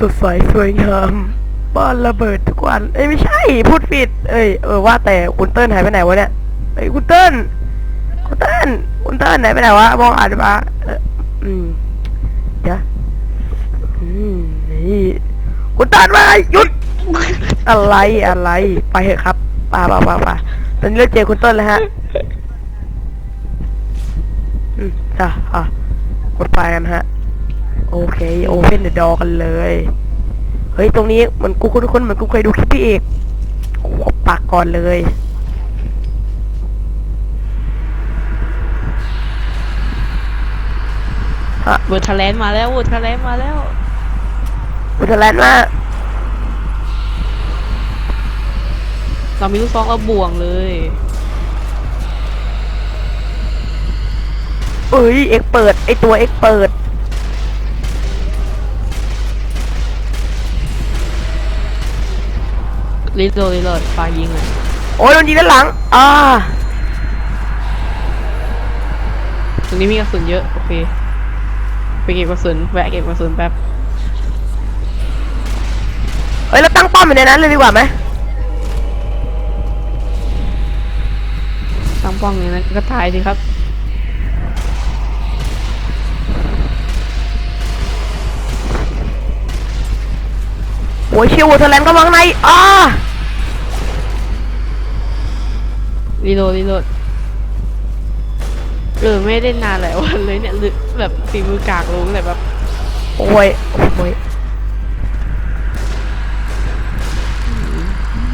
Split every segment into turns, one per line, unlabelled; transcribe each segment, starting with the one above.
สดใสสวยงาม บ้านระเบิดทุกวัน เอ้ยไม่ใช่ พูดผิด เอ้ยเออว่าแต่คุณเติ้ลหายไปไหนวะเนี่ยเอ้ยคุณเติ้ลคุณเติ้ลคุณเติ้ลไหนไปไหนวะมองอ่านมาเอออืมเดี๋ยวอืมนี่คุณเติ้ลมาหยุด อะไรอะไรไปเถอะครับป่าป่าป่าป่าตอนนี้เราเจอคุณเติ้ลแล้วฮะอืมจ้ะอะกดไปกันฮะ โอเคโอเพนเดอะดอกันเลย เฮ้ย ตรงนี้เหมันกูคุ้นๆเหมือนกูเคยดูคลิปพี่เอกขอปากก่อนเลย
เวอร์ทแลนด์มาแล้วเวอร์ทแลนด์มาแล้ว
อุทแลนด์ว่า
เรามีลูกซองเราบ่วงเลย
เอ้ยเอ็กเปิด ไอตัวเอ็กเปิด
รีโหลดรีโหลดปายิงอะ
โอ้ยโดนยิงด้านหลังอ่า
ตรงนี้มีกระสุนเยอะโอเคไปเก็บกระสุนแวะเก็บกระสุนแป๊บ
เฮ้ยเราตั้งป้อมอยู่ในนั้นเลยดีกว่าไหม
ตั้งป้องอย่างนั้นก็ตายสิครับ
โอ้ยเชียวอุทแลนด์ก็มังในอ่า
รีโหลดรีโหลดเออไม่ได้นานหลายวันเลยเนี่ยหรือแบบฝีมือกากลงแต่แบบ
โอ้ยโอ้ย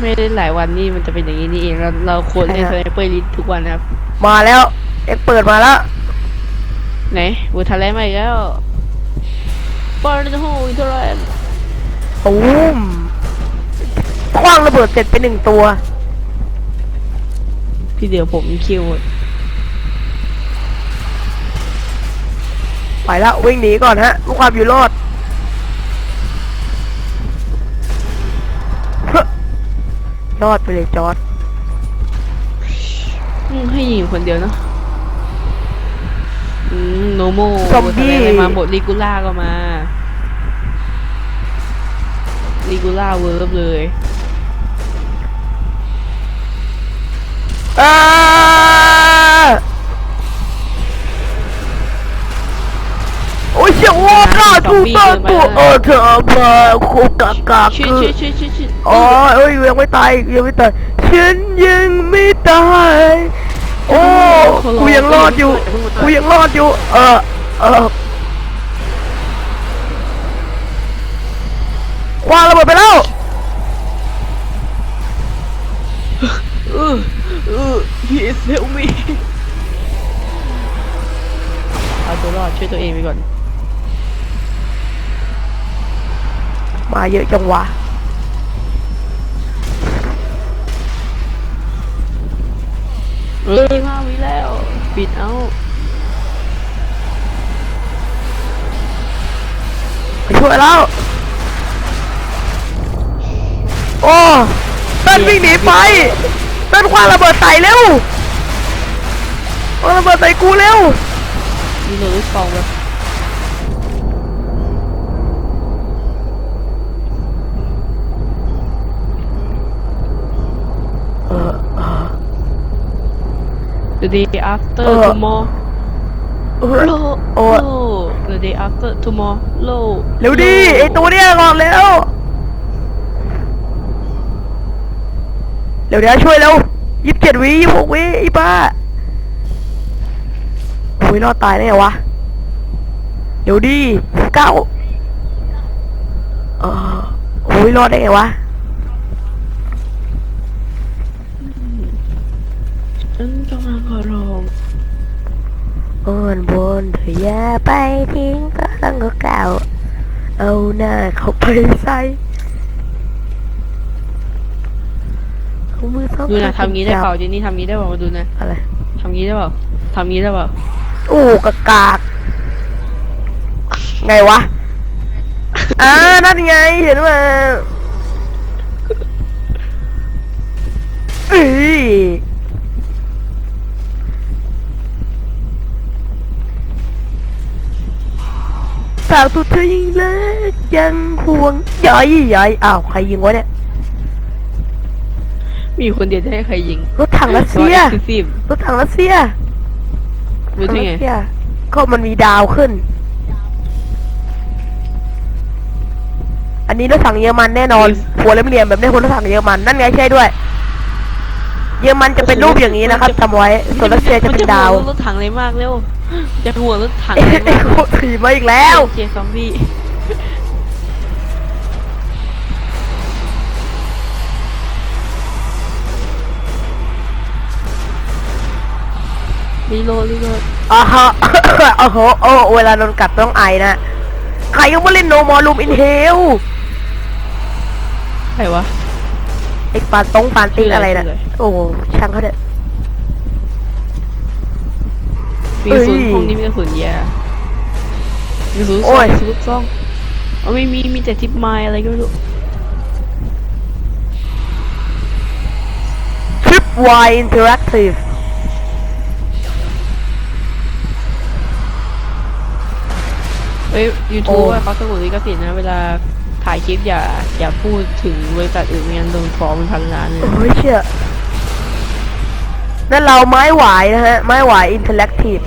ไม่ได้หลายวันนี่มันจะเป็นอย่างนี้นี่เองเราเราควรเล่นสไนเปอร์ลิทุกวันนะครับ
มาแล้วเอ็กเปิดมาแล้ว
ไหนบูทาแลนด์มาอีกแล้วปาร์ตโฮอินเทอร์แลนด์
ตูมคว้างระเบิดเสร็จไปหนึ่งตัว
พี่เดี๋ยวผมคิว
ไปแล้ววิ่งหนีก่อนฮะเพื่อความอยู่รอดเฮ้อรอดไปเลยจอร์ด
อืมให้ยิงอยู่คนเดียวเนาะอืมโนโม
ซอมบี้
อะไรมาหมดลิกูล่าก็มาลิกูล่าเวิร์บเลย
อ่าโอ้ยเชี่ยโอ้กล้าถูกต้องตัวเออเธอมาโคกากา
ช่วย
คือ
ช่วยช่วยช่วยช่วย
อ๋อเอ้ยยังไม่ตายยังไม่ตายฉันยังไม่ตายโอ้กูยังรอดอยู่กูยังรอดอยู่ เออเออคว้าระเบิดไป
please help me เอาตัวรอดช่วยตัวเองไปก่อน
มาเยอะจังวะ
เอ้ยมาวิแล้ว ปิดเอา
ไปช่วยแล้ว โอ้เต้นวิ่งหนีไปเต้นคว้าระเบิดใส่เร็ว เอาระเบิดใส่กูเร็ว
มีโหลดลูกซองแบบ
เออเออ
the day after
เออ
tomorrow
เออ
low
โอ้
low the day after tomorrow low
เร็วดิไอตัวเนี้ยก่อนเร็วเร็วเดี๋ยวช่วยเร็วยี่สิบเจ็ดวิยี่สิบหกวิอีป้า โอ้ยรอดตายได้ไงวะ เดี๋ยวดิเก้าเออโอ้ยรอดได้ไงวะ
ฉันกำลังขอร้อง
อ้อนบนเธออย่าไปทิ้งก็ต้องก็เก่า เอาหน้าเข้าไปใส่เอามือซ้อม
ดูนะทำงี้ได้เปล่า
จับ
เจนนี่ทำงี้ได้เปล่ามาดูนะ
อะไร
ทำงี้ได้เปล่าทำงี้ได้เปล่า
โอ้กากากไงวะ อ่านั่นไง เห็นมาเอ้ยสาวตัวเธอยังเล็กยังห่วงใยใยอ้าว ใครยิงวะเนี่ย
มีอยู่คนเดียวจะให้ใครยิง
รถถังรัสเซีย
คือซีม
รถถังรัสเซีย
รู้ได้ไง
รัสเซียก็มันมีดาวขึ้น อันนี้รถถังเยอรมันแน่นอนหัวเหลี่ยมๆแบบนี้คนรถถังเยอรมันนั่นไงใช่ด้วย เยอรมันจะเป็นรูปอย่างนี้นะครับจำไว้ส่วนรัสเซียจะเป็นดาว
มันจะห่วงรถถังเลยมากเร็วจะห่วงรถถัง
เอ้
เลย
ย
มาก
โคตรถีบมาอีกแล้ว
เจซอมบี้ รีโหลดรีโหลด
อ่าฮะโอ้โหโอ้เวลาโดนกัดต้องไอนะ ใครยังไม่เล่นโนมอลูมอินเฮล
ใครวะ
ไอ้ปานตรงปานติงอะไรนะ
ชื่ออะไร
โอ้ช่างเขาเถอะ
มีกระสุน
เอ้ย
ห้องนี้มีกระสุนแย่มีกระสุน
โอ้
ซ่อง
ย
กระสุนซ่องเอาไม่มีมีแต่ทิปไม้อะไรก็ไม่รู้
ทริปวายอินเทอร์แอคทีฟ
อ้ยยูทูบว่าเขาสงวนลิขสิทธิ์นะ เวลาถ่ายคลิปอย่าอย่าพูดถึงบริษัทอื่นไม่งั้นโดนฟ้องเป็นพันล้านเลย
โอ้ยเชี่ยนั่นเราไม้หวายนะฮะ ไม้หวายอินเทอร์แอคทีฟ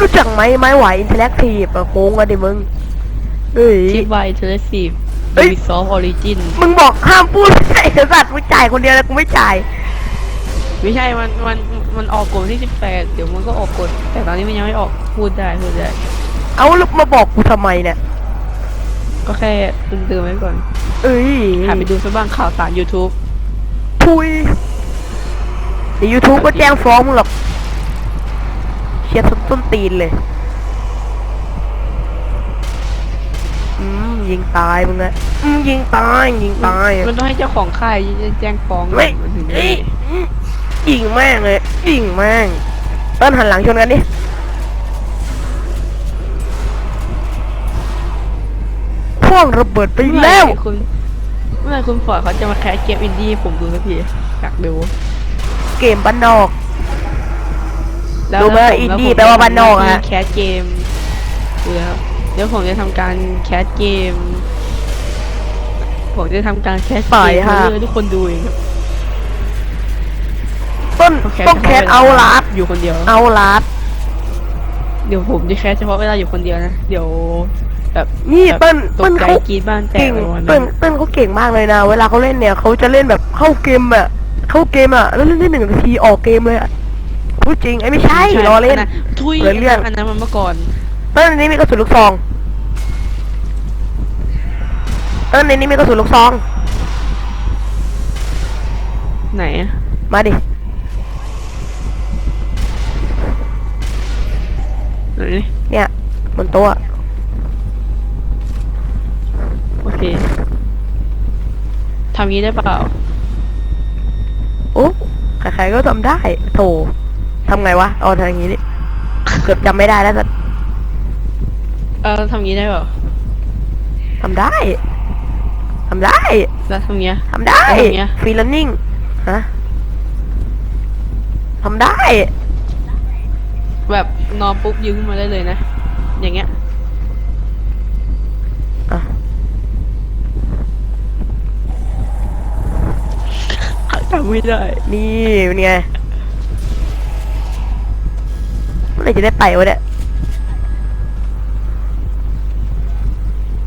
รู้จักไหมไม้หวายอินเทอร์แอคทีฟอะโค้งอะดิมึงเอ้ย
ชิปไวเทเลซีฟ
เอ้ย
บีซอฟออริจิน
มึงบอกห้ามพูดไม่ใช่สัตว์มึงจ่ายคนเดียวแล้วกูไม่จ่าย
ไม่ใช่มันมันมันออกกฎที่สิบแปดเดี๋ยวมันก็ออกกฎแต่ตอนนี้มันยังไม่ออกพูดได้พูดได้
เอาแล้วมาบอกกูทำไมเนี่ย
ก็แค่เตือนๆไว้ก่อน
เอ้ย
หาไปดูซะบ้างข่าวสาร YouTube
พุยในยูทูบก็แจ้งฟ้องมึงหรอกเชียร์ต้นตีนเลย ยิงตายมึงอะอืมยิงตายยิงตาย
มันต้องให้เจ้าของค่ายแจ้งฟ้อง
ไม่
มันถึงจะ
เอ้ยยิงแม่งเลยยิงแม่งเต้นหันหลังชนกันดิพ่วงระเบิดไปแล้ว
เมื่อไหร่คุณเมื่อไหร่คุณฟอร์ดเขาจะมาแคสเกมอินดี้ให้ผมดูสักทีอยากดู
เกมบ้านนอก
แล้ว
รู้ไหม
แล้วผม
อินดี้
ล้วผม
แปลว่าบ้านนอกอะ
จะทำหที่แคสเกมดูแล้วเดี๋ยวผมจะทำการแคสเกม ผมจะทำการแคส
ปล่
เก
อย
ม
ค่ะ
เพื่อให้ทุกคนดูเองครับ
ต้น
เขา
ต้องแคสเอาลาด
อยู่คนเดียว
เอาลาด
เดี๋ยวผมจะแคสเฉพาะเวลาอยู่คนเดียวนะ เดี๋ยวแบบ
นี่
แบบ
เปิ้ล
ต
เปิ้
ก
ล
ใจ
เขา
กรีดบ้านแตก
เก่ง
อะไรประมาณ
เปิ้
นั้
ล
น
เปิ้ลเขาเก่งมากเลยนะ เวลาเขาเล่นเนี่ยเขาจะเล่นแบบเข้าเกมอะเข้าเกมอะแล้วเล่นได้หนึ่งนาทีออกเกมเลยอะพูดจริงไอ้ไม่ใช่รอเล่น
อัทุย
เหลือเรื่อง
อันนั้นมันเมื่อก่อน
เติ้ลในนี้มีกระสุนลูกซอง เติ้ลในนี้มีกระสุนลูกซอง
ไหนอะ
มาดิ
ไหน
เนี่ยบนโต๊ะอะ
โอเคทำงี้ได้เปล่า
โอ้ใครๆก็ทำได้โถทำไงวะเอาทำอย่างงี้ดิเกือบจำไม่ได้แล้วสัส
เออทำงี้ได้เปล่า
ทำได้ ทำได้
แล้วทำเงี้ย
ทำได้
แล้วทำไง
ฟรีแลนนิ่งฮะทำได้
แบบนอนปุ๊บยืนขึ้นมาได้เลยนะ อย่างเงี้ย
อะ
ทำไม่ได้
นี่เป็นไงเมื่อไหรจะได้ไปวะเนี่ย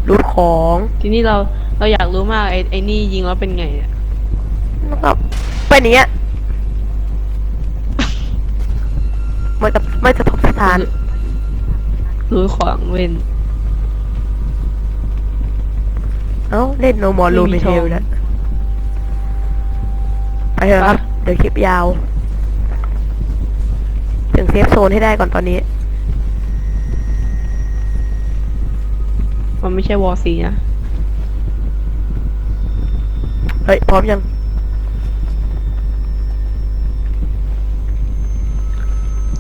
รูดของ
ทีนี้เรา เราอยากรู้มากไอ้ไอ้นี่ยิงแล้วเป็นไงอะ
แล้วก็เป็นอย่างเงี้ยไม่กับไม่จะทบสถาน
รู้ขวางเว้น
เอ้าเล่นโนมอล
ไม่
ลู
มี
มิเทล
ทอง
แล้วไปเถอะครับ
ไป
เดี๋ยวคลิปยาว ถึงเซฟโซนให้ได้ก่อนตอนนี้
มันไม่ใช่วอซีนะ
เฮ้ย พร้อมยัง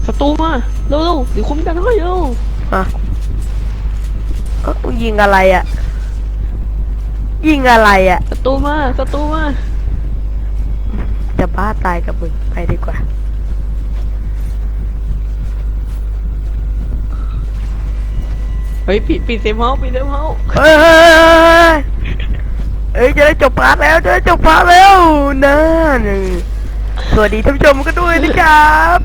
ศัตรูมา เร็วๆเดี๋ยวคุ้มกันให้เร็ว
อะเอ้ามึงยิงอะไรอะยิงอะไรอะ
ศัตรูมา ศัตรูมา
จะบ้าตายกับมึงไปดีกว่า
เฮ้ยปิดปิดเซฟเฮาส์ปิดเซฟเฮาส์
เฮ้ยเเอ้ยจะได้จบพาร์ทแล้วจะได้จบพาร์ทแล้วนะสวัสดีท่านผู้ชมกันด้วยนะครับ